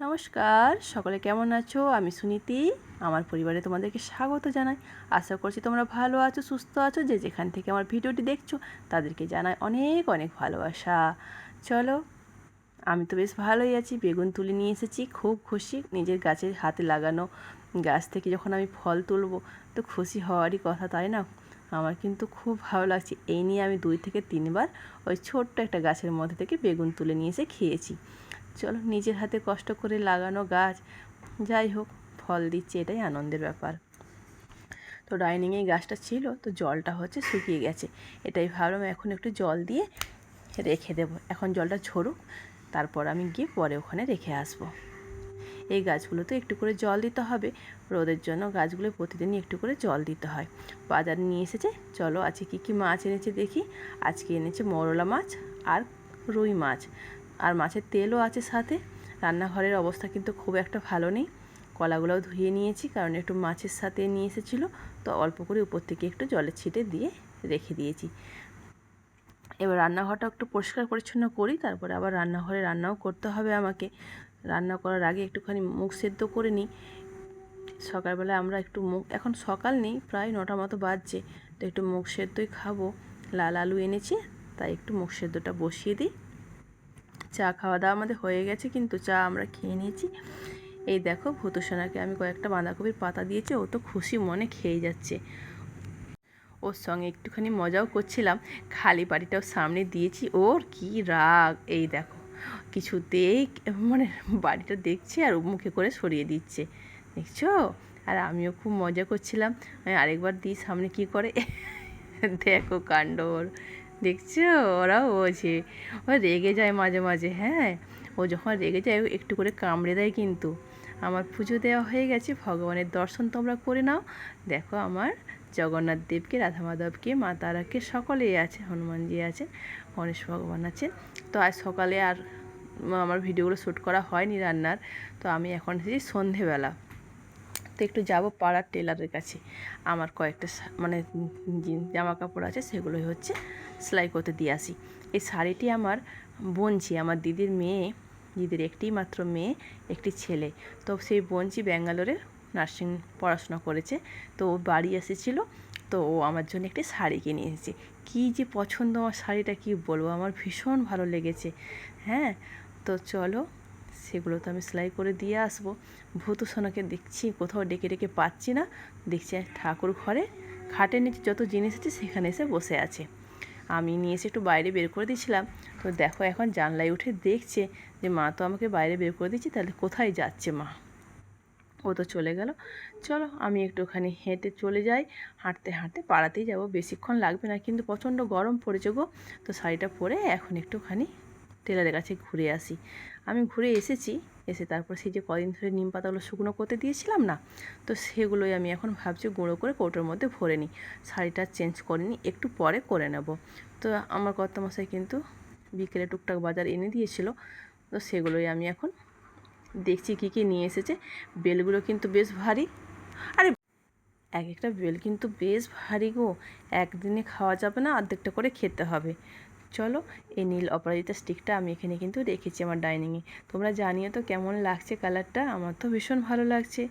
নমস্কার, সকলে কেমন আছো? আমি সুনীতি, আমার পরিবারে তোমাদেরকে স্বাগত জানাই। আশা করছি তোমরা ভালো আছো, সুস্থ আছো, যে যেখান থেকে আমার ভিডিওটি দেখছ, তাদেরকে জানাই অনেক অনেক ভালোবাসা। চলো, আমি তো বেশ ভালোই আছি, বেগুন তুলে নিয়ে এসেছি, খুব খুশি। নিজের গাছের হাতে লাগানো গাছ থেকে যখন আমি ফল তুলবো, তো খুশি হওয়ারই কথা, তাই না? আমার কিন্তু খুব ভালো লাগছে। এই নিয়ে আমি দুই থেকে তিনবার ওই ছোট্ট একটা গাছের মধ্যে থেকে বেগুন তুলে নিয়ে এসে খেয়েছি। চলো নিজের হাতে কষ্ট করে লাগানো গাছ। যাই হোক, ফল দিচ্ছে, এটাই আনন্দের ব্যাপার। তো ডাইনিংয়ে গাছটা ছিল, তো জলটা হচ্ছে শুকিয়ে গেছে। এটাই ভাবলাম এখন একটু জল দিয়ে রেখে দেব। এখন জলটা ঝরুক, তারপর আমি গিয়ে পরে ওখানে রেখে আসব। এই গাছগুলোতে একটু করে জল দিতে হবে। রোদের জন্য গাছগুলো প্রতিদিনই একটু করে জল দিতে হয়। বাজারে নিয়ে এসেছে, চলো আজকে কী কী মাছ এনেছে দেখি। আজকে এনেছে মরলা মাছ আর রুই মাছ। আর মাছের তেলও আছে সাথে। রান্নাঘরের অবস্থা কিন্তু খুব একটা ভালো নেই। কলাগুলোও ধুয়ে নিয়েছি, কারণ একটু মাছের সাথে নিয়ে এসেছিল, তো অল্প করে উপর থেকে একটু জলের ছিটে দিয়ে রেখে দিয়েছি। এবার রান্নাঘরটা একটু পরিষ্কার পরিচ্ছন্ন করি, তারপরে আবার রান্নাঘরে রান্নাও করতে হবে আমাকে। রান্না করার আগে একটুখানি মুখ সেদ্ধ করে নিই। সকালবেলা আমরা একটু মুখ, এখন সকাল নেই, প্রায় নটা মতো বাজছে, তো একটু মুখ সেদ্ধই খাব। লাল আলু এনেছি, তাই একটু মুখ সেদ্ধটা বসিয়ে দিই। চা খাওয়া দাওয়া আমাদের হয়ে গেছে, কিন্তু চা আমরা খেয়ে নিয়েছি। এই দেখো ভূতসোনাকে আমি কয়েকটা বাঁধাকপির পাতা দিয়েছি, ও তো খুশি মনে খেয়ে যাচ্ছে। ওর সঙ্গে একটুখানি মজাও করছিলাম, খালি বাড়িটাও সামনে দিয়েছি, ওর কি রাগ! এই দেখো কিছুতেই মানে বাড়িটা দেখছে আর মুখে করে সরিয়ে দিচ্ছে। দেখছ? আর আমিও খুব মজা করছিলাম। আরেকবার দিই, সামনে কি করে? দেখো কাণ্ড ওর। দেখছ? ওরাও বোঝে। ও রেগে যায় মাঝে মাঝে হ্যাঁ? ও যখন রেগে যায় একটু করে কামড়ে দেয় কিন্তু। আমার পুজো দেওয়া হয়ে গেছে, ভগবানের দর্শন তোমরা করে নাও। দেখো আমার জগন্নাথ দেবকে, রাধা মাধবকে, মা তারাকে সকলেই আছে, হনুমানজি আছে গণেশ ভগবান আছে তো আজ সকালে আর আমার ভিডিওগুলো শ্যুট করা হয়নি রান্নার। তো আমি এখন এসেছি সন্ধেবেলা। তো একটু যাব পাড়ার টেলারের কাছে। আমার কয়েকটা মানে জামা কাপড় আছে, সেগুলোই হচ্ছে সেলাই করতে দিয়ে আসি। এই শাড়িটি আমার বোনছি আমার দিদির মেয়ে, দিদির একটি মাত্র মেয়ে, একটি ছেলে। তো সেই বোনছি ব্যাঙ্গালোরে নার্সিং পড়াশোনা করেছে। তো ও বাড়ি এসেছিল, তো ও আমার জন্য একটি শাড়ি কিনে এসেছে কী যে পছন্দ আমার শাড়িটা, কী বলব? আমার ভীষণ ভালো লেগেছে। হ্যাঁ তো চলো সেগুলো তো আমি সেলাই করে দিয়ে আসব। ভূত সোনাকে দেখছি, কোথাও ডেকে ডেকে পাচ্ছি না। দেখছি ঠাকুর ঘরে, খাটের নিচে যত জিনিস আছে সেখানে এসে বসে আছে। আমি নিয়ে এসে একটু বাইরে বের করে দিয়েছিলাম। তো দেখো এখন জানলায় উঠে দেখছে যে, মা, তো আমাকে বাইরে বের করে দিচ্ছি তাহলে কোথায় যাচ্ছে মা? ও তো চলে গেল। চলো, আমি একটুখানি হেঁটে চলে যাই। হাঁটতে হাঁটতে পাড়াতেই যাব। বেশিক্ষণ লাগবে না, কিন্তু প্রচণ্ড গরম পড়েছে গো। তো শাড়িটা পরে এখন একটুখানি টেলারের কাছে ঘুরে আসি। আমি ঘুরে এসেছি, এসে তারপর সেই যে কদিন ধরে নিম পাতাগুলো শুকনো করতে দিয়েছিলাম না, তো সেগুলোই আমি এখন ভাবছি গুঁড়ো করে কৌটোর মধ্যে ভরে নিই। শাড়িটা চেঞ্জ করে নিই, একটু পরে করে নেব। তো আমার কর্তামশাই কিন্তু বিকেলে টুকটাক বাজার এনে দিয়েছিল, তো সেগুলোই আমি এখন দেখছি কী কী নিয়ে এসেছে। বেলগুলো কিন্তু বেশ ভারী। আরে, এক একটা বেল কিন্তু বেশ ভারী গো। একদিনে খাওয়া যাবে না, অর্ধেকটা করে খেতে হবে। চলো এই নীল অপরাজিতা স্টিকটা আমি এখানে কিন্তু রেখেছি আমার ডাইনিংয়ে তোমরা জানিও তো কেমন লাগছে কালারটা আমার তো ভীষণ ভালো লাগছে।